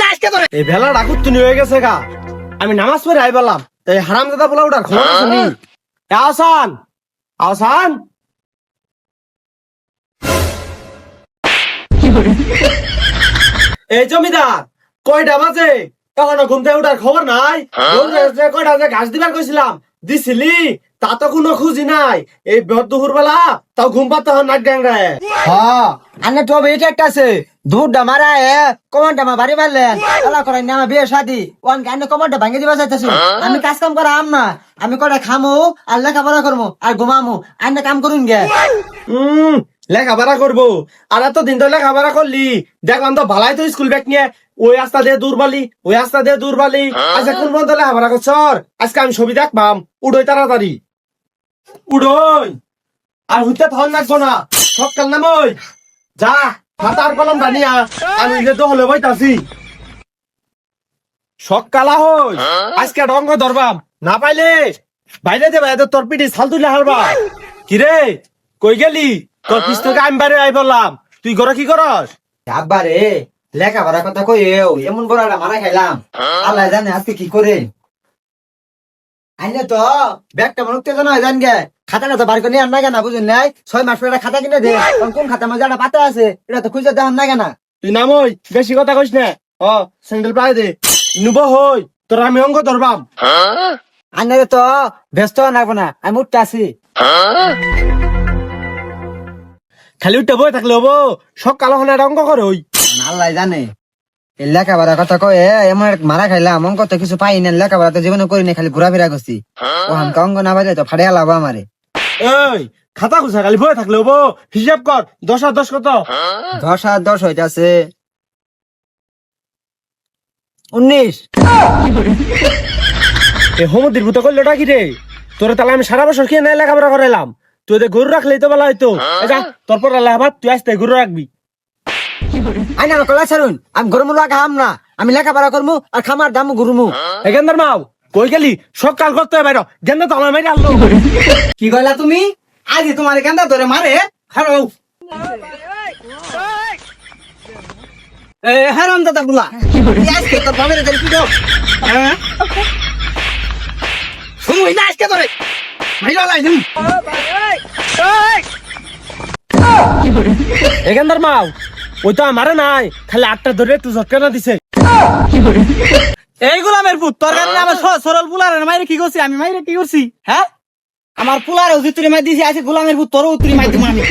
না আজকে এই বেলা ডাকুর তুমি হয়ে গেছে গা। আমি নামাজ পড়ে আই বললাম এই হারাম দাদা বলা ওটার খবর আছে নি এ আহসান আহসান। এই জমিদার কয়টা বাজে? এখনও ঘুম থেকে ওঠার খবর নাই। দৌড়ে যে কয়টা যে ঘাস দিবার কইছিলাম দিছিলি? তা তো কোনো খুঁজি নাই। এই দুপুর বেলা তাও ঘুম পাতে হন নাট গ্যাং হ্যাঁ আনে তো বেটে একটা আছে। দুধটা মারা এ কমান্ডা মা বাড়ি মারলেন এলা করাই না আমার বিয়ে শাদি ওয়ান কানে কমান্ডা ভাঙে দিবা চাইতেছো আমি কাজ কাম করা আম না আমি কটা খামু আর লেখাপড়া করব আর ঘুমামু। আইনে কাম করুন গে। হম লেখাপড়া করব। আর এত দিন তো লেখাপড়া করলি। দেখলাম তো ভালাই তো স্কুল ব্যাগ নিয়ে। ওই রাস্তা দিয়ে দূরবালি ওই রাস্তা দিয়ে দূরবালি আচ্ছা কোন বন্ধ লেখাপড়া করছর আজকে আমি ছবি দেখবাম। উড়োই তাড়াতাড়ি। উড়োই! আর হইতে থন লাগবো না। সকাল নামই যা। খাতার কলম বানিয়া আমি যে তো হলে বইতাছি সকালা হই আজকে রঙ্গ ধরবাম। না পাইলে বাইরে দে বাইরে তোর পিঠে ছাল তুলে হারবা। কিরে? কই গেলি? তোর পিছ থেকে আমি বাইরে আই বললাম তুই ঘরে কি করস? আব্বা রে লেখাপড়ার কথা কই এও এমন বড় একটা মারা খাইলাম। আল্লাহ জানে আজকে কি করে। আইনে তো ব্যাগটা মনে উত্তেজনা হয়ে যান গে খাতাটা তো বার করে নিয়ে আনা কেনা? বুঝুন নাই? ছয় মাস পরে খাতা কিনে দে। কোন খাতা মধ্যে একটা পাতা আছে? এটা তো খুঁজে না কেনা? তুই নামই বেশি কথা কইস না। ও স্যান্ডেল পাই দে। নুব হই তোর আমি অঙ্গ ধরবাম। আন্নারে তো ব্যস্ত নাকবো না আমি উঠতে আসি। খালি উঠতে বই থাকলে হব। সকাল হলে একটা অঙ্গ কর হই আল্লাহ জানে। এই লেখাপড়ার কথা কয়ে এমন মারা খাইলাম অঙ্ক তো কিছু পাই না লেখাপড়া তো জীবনে করি না খালি ঘুরাফেরা করছি। ও হামকা অঙ্ক না বাজে তো ফাড়ে আলাবো আমারে। এই খাতা খুঁজা খালি বই থাকলে হব। হিসাব কর দশ আর দশ কত? দশ আর দশ হইতাছে। উনিশ। এ হোমদির ভূত করল কি রে? তোর তাহলে আমি সারা বছর খেয়ে নাই লেখাপড়া করাইলাম। তুই ওদের গরু রাখলেই তো বলা হয়তো যা তোর পর আল্লাহ তুই আসতে গরু রাখবি। আইনা কলা ছাড়ুন আমি গরম লাগা হাম না। আমি লেখাপড়া করমু আর খামার দাম গুরুমু। এখানদার মাও কই গেলি? সকাল করতে হবে বাইর। গেন্দা তো আমার মেরে আনলো। কি কইলা তুমি? আজ তোমার কেন্দা ধরে মারে। হারো। এ হারাম দাদা গুলা। আজকে তোর বাবার ধরে পিটো হ্যাঁ? শুনুই না আজকে তোরে। মাইরা লাই এখানদার মাও ওই তো আমারে নাই। খালি আটটা ধরে একটু ঝটকা না দিছে। এই গোলামের পুত তোর কারণে আমার সরল পুলার মাইরে কি করছি? আমি মাইরে কি করছি? হ্যাঁ? আমার পুলার উত্তরি মাই দিছি আছে গুলামের পুত তোর উত্তরি মাই দিব আমি।